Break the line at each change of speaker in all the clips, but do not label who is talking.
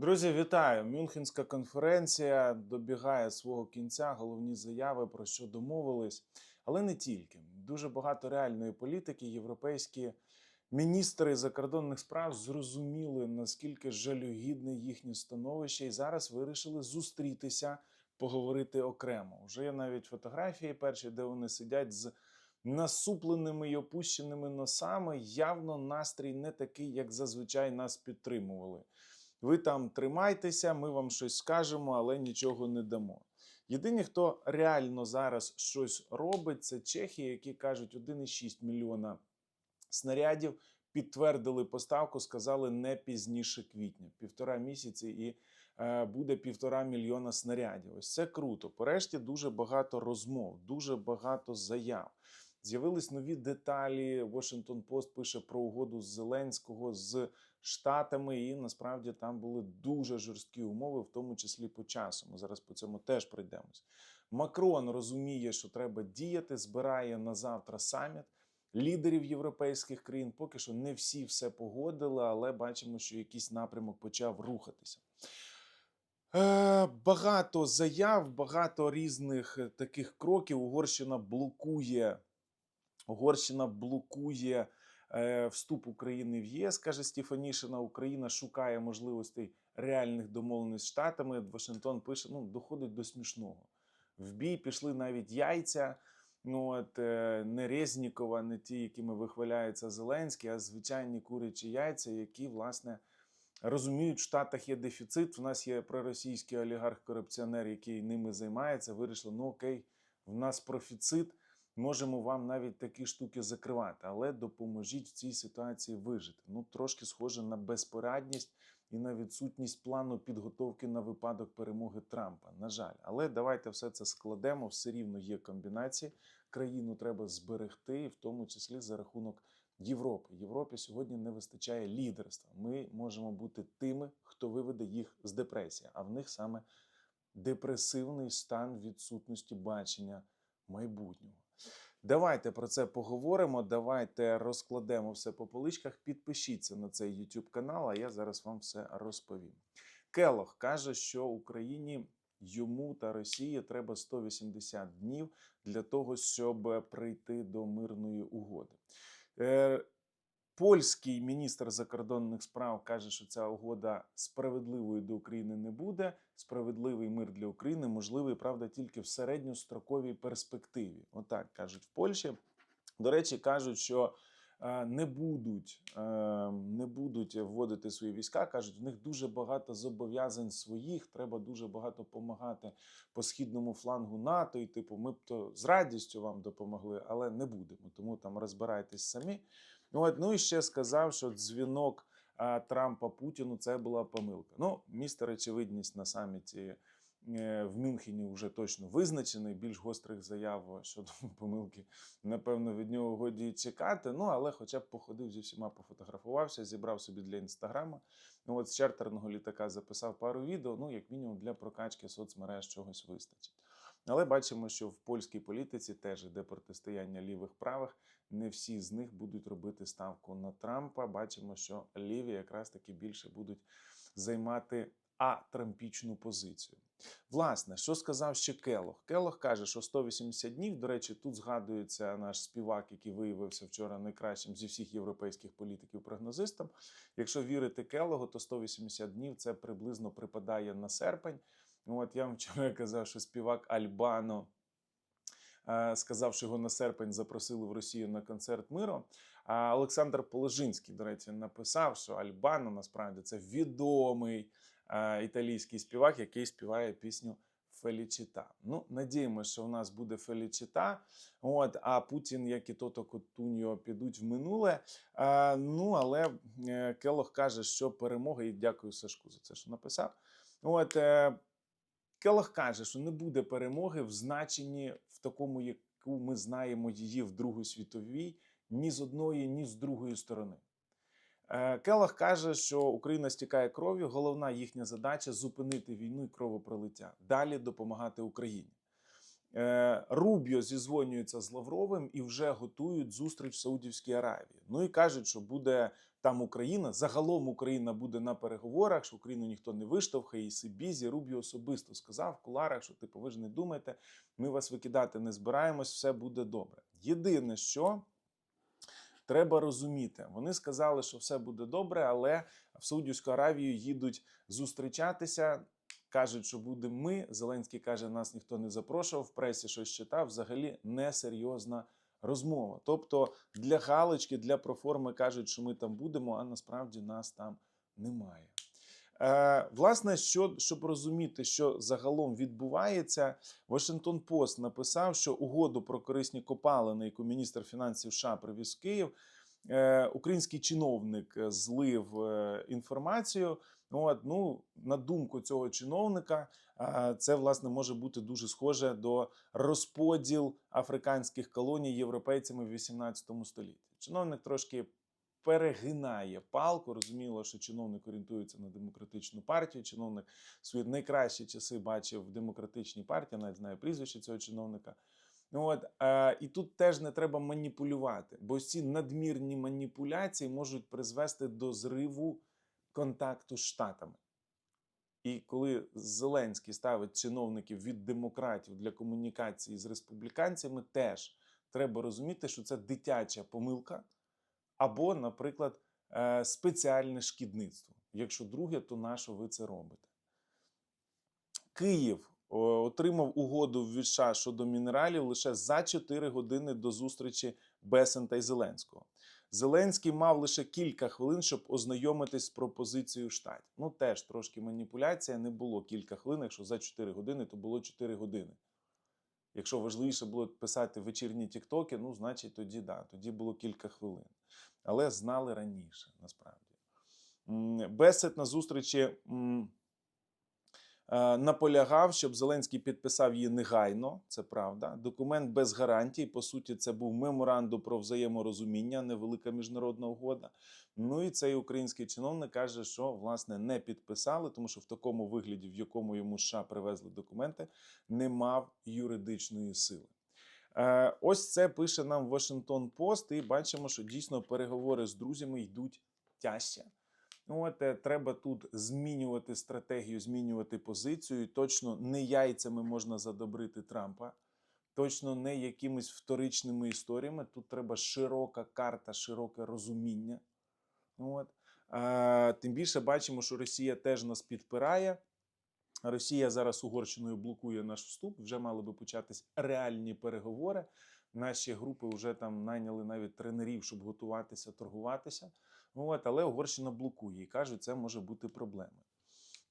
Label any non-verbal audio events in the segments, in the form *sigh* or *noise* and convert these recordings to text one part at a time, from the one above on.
Друзі, вітаю! Мюнхенська конференція добігає свого кінця. Головні заяви про що домовились, але не тільки. Дуже багато реальної політики. Європейські міністри закордонних справ зрозуміли наскільки жалюгідне їхнє становище, і зараз вирішили зустрітися, поговорити окремо. Уже є навіть фотографії перші, де вони сидять з насупленими й опущеними носами. Явно настрій не такий, як зазвичай нас підтримували. Ви там тримайтеся, ми вам щось скажемо, але нічого не дамо. Єдині, хто реально зараз щось робить, це чехи, які кажуть 1,6 мільйона снарядів. Підтвердили поставку, сказали не пізніше квітня, півтора місяці, і е, буде півтора мільйона снарядів. Ось це круто. Порешті дуже багато розмов, дуже багато заяв. З'явились нові деталі. Washington Post пише про угоду з Зеленського з Штатами, і насправді там були дуже жорсткі умови, в тому числі по часу. Ми зараз по цьому теж пройдемось. Макрон розуміє, що треба діяти, збирає на завтра саміт лідерів європейських країн. Поки що не всі все погодили, але бачимо, що якийсь напрямок почав рухатися. Е, Багато заяв, багато різних таких кроків. Угорщина блокує. Угорщина блокує вступ України в ЄС, каже Стефанішина. Україна шукає можливостей реальних домовленостей з Штатами. Вашингтон пише: ну, доходить до смішного. В бій пішли навіть яйця. Ну от е, не Резнікова, не ті, якими вихваляється Зеленський, а звичайні курячі яйця, які власне розуміють, в Штатах є дефіцит. У нас є проросійський олігарх-корупціонер, який ними займається. Вирішили, ну окей, в нас профіцит. Можемо вам навіть такі штуки закривати, але допоможіть в цій ситуації вижити. Ну, трошки схоже на безпорадність і на відсутність плану підготовки на випадок перемоги Трампа. На жаль, але давайте все це складемо. Все рівно є комбінації. Країну треба зберегти, і в тому числі за рахунок Європи. Європі сьогодні не вистачає лідерства. Ми можемо бути тими, хто виведе їх з депресії, а в них саме депресивний стан відсутності бачення майбутнього. Давайте про це поговоримо. Давайте розкладемо все по поличках. Підпишіться на цей YouTube канал, а я зараз вам все розповім. Келох каже, що Україні йому та Росії треба 180 днів для того, щоб прийти до мирної угоди. Польський міністр закордонних справ каже, що ця угода справедливою до України не буде. Справедливий мир для України можливий, правда, тільки в середньостроковій перспективі. Отак кажуть в Польщі. До речі, кажуть, що е, не будуть, е, не будуть вводити свої війська. кажуть, в них дуже багато зобов'язань своїх. Треба дуже багато допомагати по східному флангу НАТО. І типу, ми б то з радістю вам допомогли, але не будемо. Тому там розбирайтесь самі. Ну, от, ну і ще сказав, що дзвінок Трампа Путіну це була помилка. Ну, містер очевидність на саміті е, в Мюнхені вже точно визначений. Більш гострих заяв щодо *laughs* помилки, напевно, від нього годі чекати. Ну, але хоча б походив зі всіма, пофотографувався, зібрав собі для інстаграма. Ну, от з чартерного літака записав пару відео. Ну, як мінімум, для прокачки соцмереж чогось вистачить. Але бачимо, що в польській політиці теж іде протистояння лівих правих. Не всі з них будуть робити ставку на Трампа. Бачимо, що ліві якраз таки більше будуть займати атрампічну позицію. Власне, що сказав ще Келох? Келох каже, що 180 днів. До речі, тут згадується наш співак, який виявився вчора найкращим зі всіх європейських політиків прогнозистом. Якщо вірити Келогу, то 180 днів це приблизно припадає на серпень. Ну, от я вам *laughs* вчора казав, що співак Альбано е, сказав, що його на серпень запросили в Росію на концерт миру. А Олександр Положинський, до речі, написав, що Альбано насправді це відомий е, італійський співак, який співає пісню. Фелічіта. Ну, надіємося, що в нас буде Фелічіта. От, а Путін, як і Тото Котуньо, підуть в минуле. А, ну, але е, Келох каже, що перемога, і дякую Сашку за це, що написав. От, Келох каже, що не буде перемоги в значенні в такому, яку ми знаємо її в Другій світовій, ні з одної, ні з другої сторони. Е, Келох каже, що Україна стікає кров'ю. Головна їхня задача зупинити війну і кровопролиття, далі допомагати Україні. Е, Рубіо зізвонюється з Лавровим і вже готують зустріч в Саудівській Аравії. Ну і кажуть, що буде там Україна, загалом Україна буде на переговорах, що Україну ніхто не виштовхає, і Сибізі Рубіо особисто сказав в куларах, що типу, ви ж не думайте, ми вас викидати не збираємось, все буде добре. Єдине, що треба розуміти, вони сказали, що все буде добре, але в Саудівську Аравію їдуть зустрічатися. Кажуть, що будемо ми. Зеленський каже, нас ніхто не запрошував. В пресі щось читав. Взагалі несерйозна розмова. Тобто для галочки, для проформи кажуть, що ми там будемо, а насправді нас там немає. Е, власне, що, щоб розуміти, що загалом відбувається, Вашингтон Пост написав, що угоду про корисні копалини, яку міністр фінансів США привіз в Київ, е, український чиновник е, злив інформацію. От, ну, на думку цього чиновника, це власне може бути дуже схоже до розподіл африканських колоній європейцями в 18 столітті. Чиновник трошки перегинає палку. Розуміло, що чиновник орієнтується на демократичну партію. Чиновник свої найкращі часи бачив в демократичній партії, навіть знає прізвище цього чиновника. Ну от е, і тут теж не треба маніпулювати, бо ці надмірні маніпуляції можуть призвести до зриву контакту з штатами. І коли Зеленський ставить чиновників від демократів для комунікації з республіканцями, теж треба розуміти, що це дитяча помилка або, наприклад, е, спеціальне шкідництво. Якщо друге, то на що ви це робите? Київ отримав угоду від США щодо мінералів лише за 4 години до зустрічі Бесента і Зеленського. Зеленський мав лише кілька хвилин, щоб ознайомитись з пропозицією штатів. Ну теж трошки маніпуляція. Не було кілька хвилин. Якщо за 4 години, то було 4 години. Якщо важливіше було писати вечірні тіктоки, ну значить тоді да, тоді було кілька хвилин. Але знали раніше, насправді. М, Бесет на зустрічі наполягав, щоб Зеленський підписав її негайно. Це правда. Документ без гарантій. По суті, це був меморандум про взаєморозуміння, невелика міжнародна угода. Ну і цей український чиновник каже, що власне не підписали, тому що в такому вигляді, в якому йому США привезли документи, не мав юридичної сили. Е, Ось це пише нам Вашингтон Пост, і бачимо, що дійсно переговори з друзями йдуть тяжче. Ну, От е, треба тут змінювати стратегію, змінювати позицію. Точно не яйцями можна задобрити Трампа, точно не якимись вторичними історіями. Тут треба широка карта, широке розуміння. Ну, От. А, тим більше бачимо, що Росія теж нас підпирає. Росія зараз Угорщиною блокує наш вступ. Вже мали би початись реальні переговори. Наші групи вже там найняли навіть тренерів, щоб готуватися, торгуватися. Ну, От, але Угорщина блокує і кажуть, це може бути проблемою.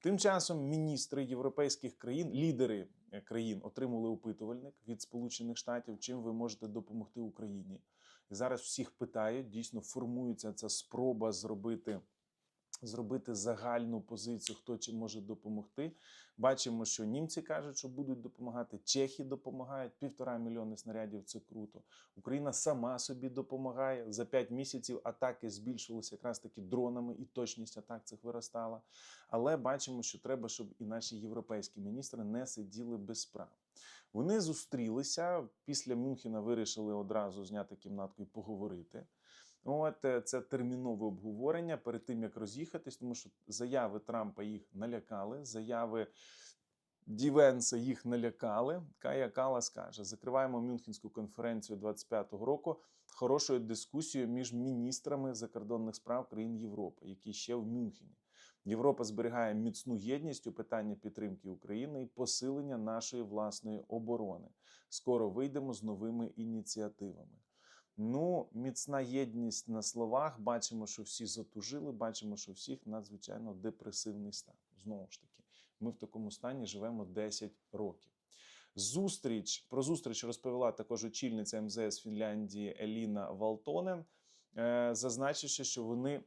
Тим часом міністри європейських країн, лідери е, країн отримали опитувальник від Сполучених Штатів, чим ви можете допомогти Україні. І зараз всіх питають, дійсно формується ця спроба зробити зробити загальну позицію, хто чим може допомогти. Бачимо, що німці кажуть, що будуть допомагати, чехи допомагають, півтора мільйони снарядів це круто. Україна сама собі допомагає. За п'ять місяців атаки збільшилися якраз таки дронами, і точність атак цих виростала. Але бачимо, що треба, щоб і наші європейські міністри не сиділи без справ. Вони зустрілися після Мюнхена, вирішили одразу зняти кімнатку і поговорити. От е, це термінове обговорення перед тим, як роз'їхатись, тому що заяви Трампа їх налякали, заяви Дівенса їх налякали. Кая Калас каже: закриваємо Мюнхенську конференцію 25-го року хорошою дискусією між міністрами закордонних справ країн Європи, які ще в Мюнхені. Європа зберігає міцну єдність у питанні підтримки України і посилення нашої власної оборони. Скоро вийдемо з новими ініціативами. Ну, міцна єдність на словах. Бачимо, що всі затужили. Бачимо, що всіх надзвичайно депресивний стан. Знову ж таки, ми в такому стані живемо 10 років. Зустріч про зустріч розповіла також очільниця МЗС Фінляндії Еліна Валтонен, е, зазначивши, що вони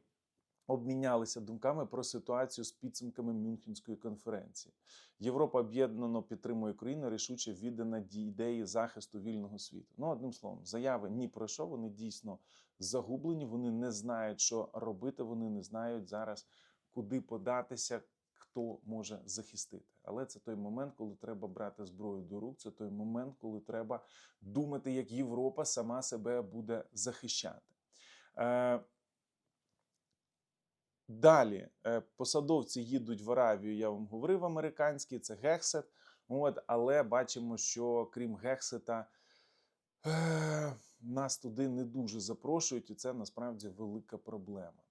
обмінялися думками про ситуацію з підсумками Мюнхенської конференції. Європа об'єднано підтримує Україну, рішуче віддана ідеї захисту вільного світу. Ну, одним словом, заяви ні про що, вони дійсно загублені, вони не знають, що робити, вони не знають зараз, куди податися, хто може захистити. Але це той момент, коли треба брати зброю до рук. Це той момент, коли треба думати, як Європа сама себе буде захищати. Е, Далі е, посадовці їдуть в Аравію, я вам говорив, американські, це Гексет. От, але бачимо, що крім Гексета, е, нас туди не дуже запрошують, і це насправді велика проблема.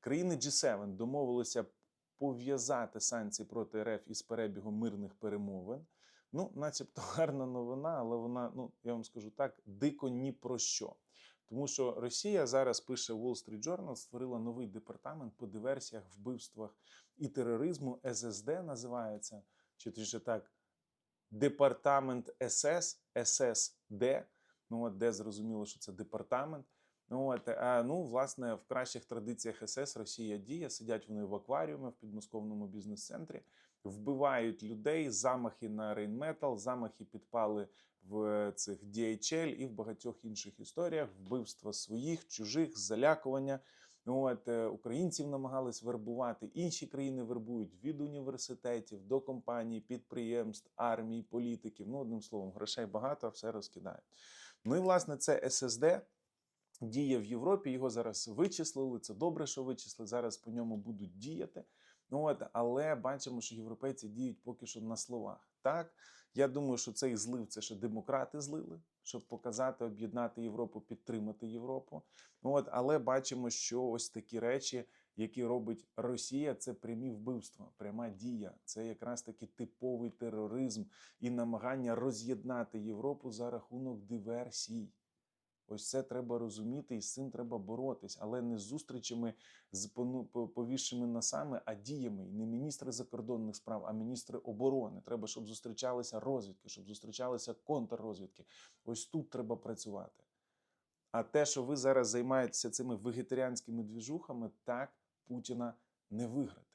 Країни G7 домовилися пов'язати санкції проти РФ із перебігом мирних перемовин. Ну, начебто *laughs* гарна новина, але вона, ну я вам скажу так, дико ні про що. Тому що Росія зараз пише Wall Street Journal, створила новий департамент по диверсіях, вбивствах і тероризму. ССД називається, чи точніше так, департамент СС, ССД. Ну от де зрозуміло, що це департамент. Ну, от, а, ну, власне, в кращих традиціях СС Росія діє. Сидять вони в акваріумі в підмосковному бізнес-центрі, вбивають людей, замахи на рейнметал, замахи підпали в цих DHL і в багатьох інших історіях вбивства своїх, чужих, залякування. От е, українців намагались вербувати, інші країни вербують від університетів до компаній, підприємств, армій, політиків. Ну, одним словом, грошей багато, все розкидають. Ну і власне це ССД діє в Європі. Його зараз вичислили. Це добре, що вичислили. Зараз по ньому будуть діяти. Ну от, але бачимо, що європейці діють поки що на словах. Так, я думаю, що цей злив це ще демократи злили, щоб показати, об'єднати Європу, підтримати Європу. От, але бачимо, що ось такі речі, які робить Росія, це прямі вбивства, пряма дія. Це якраз таки типовий тероризм і намагання роз'єднати Європу за рахунок диверсій. Ось це треба розуміти, і з цим треба боротись, але не зустрічами з пону- по- носами, а діями. Не міністри закордонних справ, а міністри оборони. Треба, щоб зустрічалися розвідки, щоб зустрічалися контррозвідки. Ось тут треба працювати. А те, що ви зараз займаєтеся цими вегетаріанськими двіжухами, так Путіна не виграти.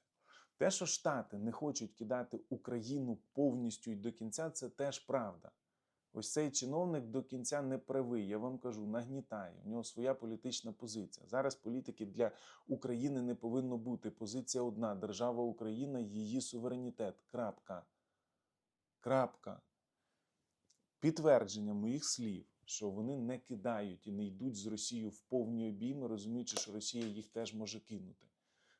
Те, що Штати не хочуть кидати Україну повністю і до кінця, це теж правда. Ось цей чиновник до кінця не правий. Я вам кажу, нагнітає. В нього своя політична позиція. Зараз політики для України не повинно бути. Позиція одна: держава Україна, її суверенітет. Крапка. Крапка. Підтвердження моїх слів, що вони не кидають і не йдуть з Росією в повні обійми, розуміючи, що Росія їх теж може кинути.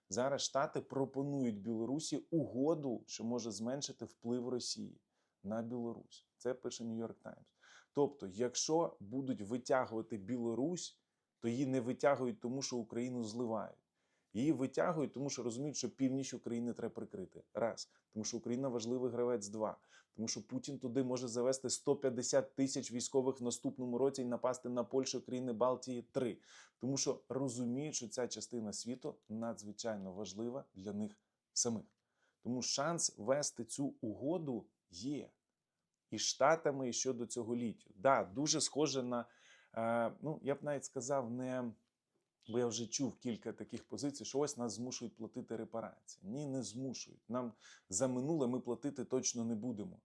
Зараз Штати пропонують Білорусі угоду, що може зменшити вплив Росії на Білорусь. Це пише Нью-Йорк Таймс. Тобто, якщо будуть витягувати Білорусь, то її не витягують, тому що Україну зливають. Її витягують, тому що розуміють, що північ України треба прикрити. Раз. Тому що Україна важливий гравець. Два. Тому що Путін туди може завести 150 тисяч військових в наступному році і напасти на Польщу, країни Балтії. Три. Тому що розуміють, що ця частина світу надзвичайно важлива для них самих. Тому шанс вести цю угоду є і Штатами і щодо цього літію. Да, дуже схоже на, е, ну я б навіть сказав, не бо я вже чув кілька таких позицій, що ось нас змушують платити репарації. Ні, не змушують. Нам за минуле ми платити точно не будемо.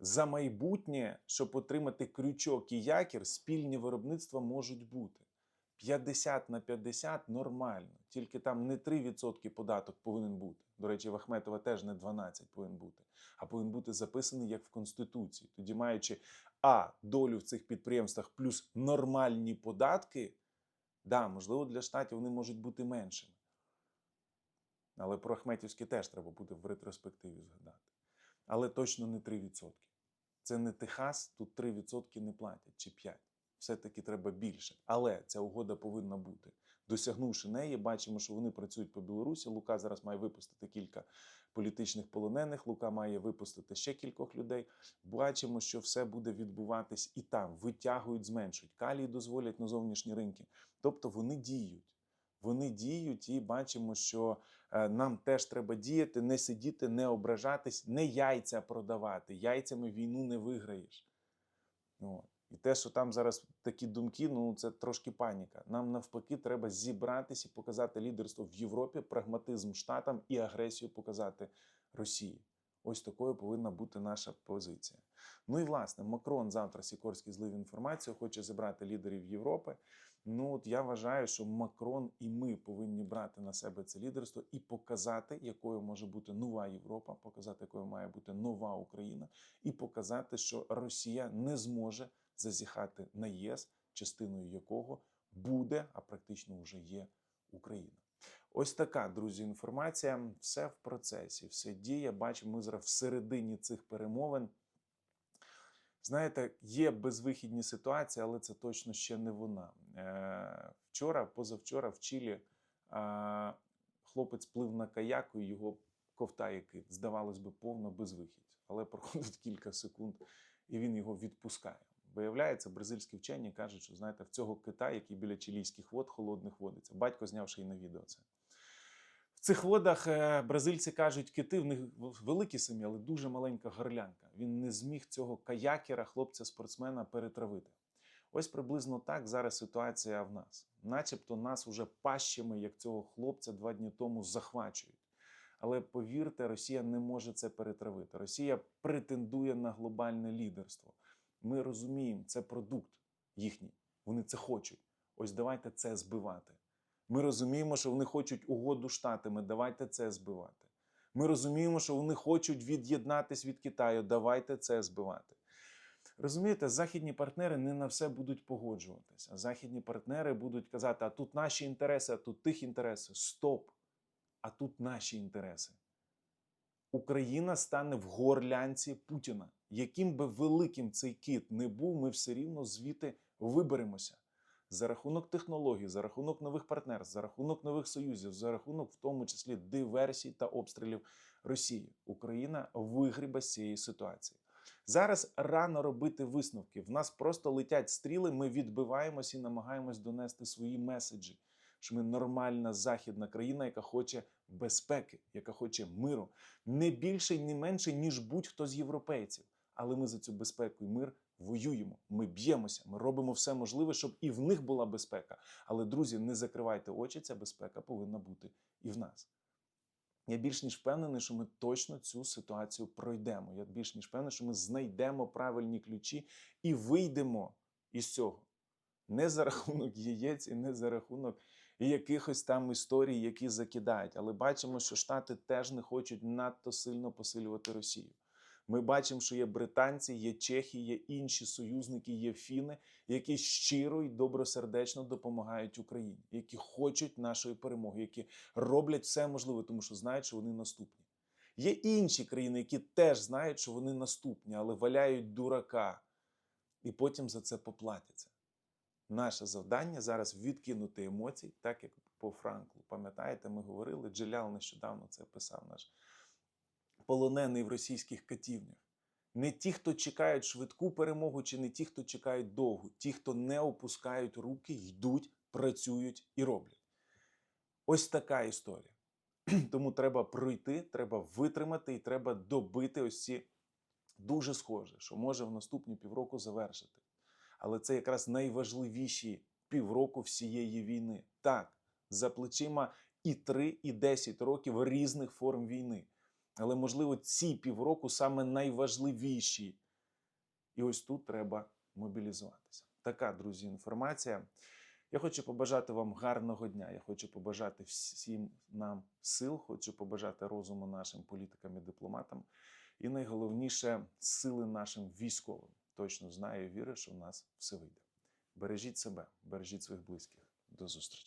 За майбутнє, щоб отримати крючок і якір, спільні виробництва можуть бути. 50 на 50 нормально, тільки там не 3% податок повинен бути. До речі, в Ахметова теж не 12 повинен бути, а повинен бути записаний як в Конституції. Тоді, маючи А, долю в цих підприємствах плюс нормальні податки, да, можливо, для штатів вони можуть бути меншими. Але про Ахметівські теж треба буде в ретроспективі згадати. Але точно не 3%. Це не Техас, тут 3% не платять чи 5% все-таки треба більше. Але ця угода повинна бути. Досягнувши неї, бачимо, що вони працюють по Білорусі. Лука зараз має випустити кілька політичних полонених. Лука має випустити ще кількох людей. Бачимо, що все буде відбуватись і там. Витягують, зменшують. Калій дозволять на зовнішні ринки. Тобто вони діють. Вони діють і бачимо, що е, нам теж треба діяти, не сидіти, не ображатись, не яйця продавати. Яйцями війну не виграєш. От. І те, що там зараз такі думки, ну це трошки паніка. Нам навпаки треба зібратися і показати лідерство в Європі, прагматизм штатам і агресію показати Росії. Ось такою повинна бути наша позиція. Ну і власне, Макрон завтра Сікорський злив інформацію, хоче зібрати лідерів Європи. Ну от я вважаю, що Макрон і ми повинні брати на себе це лідерство і показати, якою може бути нова Європа, показати, якою має бути нова Україна, і показати, що Росія не зможе зазіхати на ЄС, частиною якого буде, а практично вже є Україна. Ось така, друзі, інформація. Все в процесі, все діє. Бачимо, ми зараз всередині цих перемовин. Знаєте, є безвихідні ситуації, але це точно ще не вона. Е, Вчора, позавчора, в Чилі е, хлопець плив на каяку, і його ковтає кит. Здавалось би, повна безвихідь. Але проходить кілька секунд, і він його відпускає. Виявляється, бразильські вчені кажуть, що знаєте, в цього кита, який біля чилійських вод холодних водиться. Батько знявши і на відео це. В цих водах е, бразильці кажуть, кити в них великі самі, але дуже маленька горлянка. Він не зміг цього каякера, хлопця-спортсмена перетравити. Ось приблизно так зараз ситуація в нас. Начебто нас уже пащами, як цього хлопця, два дні тому захвачують. Але повірте, Росія не може це перетравити. Росія претендує на глобальне лідерство. Ми розуміємо, це продукт їхній. Вони це хочуть. Ось давайте це збивати. Ми розуміємо, що вони хочуть угоду штатами. Давайте це збивати. Ми розуміємо, що вони хочуть від'єднатись від Китаю. Давайте це збивати. Розумієте, західні партнери не на все будуть погоджуватися. Західні партнери будуть казати: а тут наші інтереси, а тут тих інтереси. Стоп! А тут наші інтереси. Україна стане в горлянці Путіна. Яким би великим цей кіт не був, ми все рівно звідти виберемося за рахунок технологій, за рахунок нових партнерств, за рахунок нових союзів, за рахунок, в тому числі, диверсій та обстрілів Росії. Україна вигрібе з цієї ситуації. Зараз рано робити висновки. В нас просто летять стріли. Ми відбиваємось і намагаємось донести свої меседжі. Що ми нормальна західна країна, яка хоче безпеки, яка хоче миру, не більше і не менше, ніж будь-хто з європейців. Але ми за цю безпеку і мир воюємо. Ми б'ємося, ми робимо все можливе, щоб і в них була безпека. Але, друзі, не закривайте очі, ця безпека повинна бути і в нас. Я більш ніж впевнений, що ми точно цю ситуацію пройдемо. Я більш ніж впевнений, що ми знайдемо правильні ключі і вийдемо із цього. Не за рахунок яєць і не за рахунок якихось там історій, які закидають. Але бачимо, що Штати теж не хочуть надто сильно посилювати Росію. Ми бачимо, що є британці, є чехи, є інші союзники, є фіни, які щиро і добросердечно допомагають Україні, які хочуть нашої перемоги, які роблять все можливе, тому що знають, що вони наступні. Є інші країни, які теж знають, що вони наступні, але валяють дурака і потім за це поплатяться. Наше завдання зараз відкинути емоції, так як по Франклу. Пам'ятаєте, ми говорили, Джелял нещодавно це писав наш полонений в російських катівнях. Не ті, хто чекають швидку перемогу, чи не ті, хто чекають довгу, ті, хто не опускають руки, йдуть, працюють і роблять. Ось така історія. *clears throat* Тому треба пройти, треба витримати і треба добити ось ці дуже схоже, що може в наступні півроку завершити. Але це якраз найважливіші півроку всієї війни. Так, за плечима і 3, і 10 років різних форм війни. Але, можливо, ці півроку саме найважливіші. І ось тут треба мобілізуватися. Така, друзі, інформація. Я хочу побажати вам гарного дня. Я хочу побажати всім нам сил, хочу побажати розуму нашим політикам і дипломатам. І найголовніше сили нашим військовим. Точно знаю і вірю, що в нас все вийде. Бережіть себе, бережіть своїх близьких. До зустрічі.